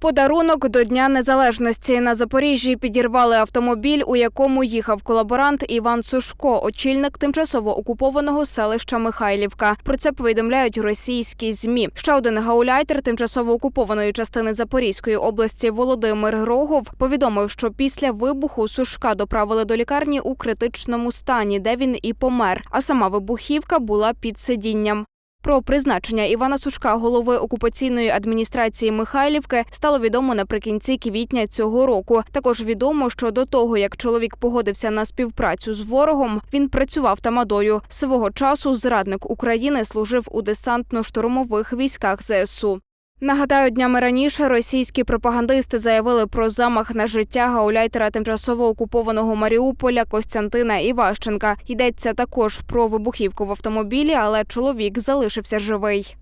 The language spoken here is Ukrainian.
Подарунок до Дня Незалежності на Запоріжжі підірвали автомобіль, у якому їхав колаборант Іван Сушко, очільник тимчасово окупованого селища Михайлівка. Про це повідомляють російські змі. Ще один гауляйтер тимчасово окупованої частини Запорізької області Володимир Рогов повідомив, що після вибуху Сушка доправили до лікарні у критичному стані, де він і помер. А сама вибухівка була під сидінням. Про призначення Івана Сушка, голови окупаційної адміністрації Михайлівки, стало відомо наприкінці квітня цього року. Також відомо, що до того як чоловік погодився на співпрацю з ворогом, він працював тамадою. Свого часу зрадник України служив у десантно-штурмових військах ЗСУ. Нагадаю, днями раніше російські пропагандисти заявили про замах на життя гауляйтера тимчасово окупованого Маріуполя Костянтина Іващенка. Йдеться також про вибухівку в автомобілі, але чоловік залишився живий.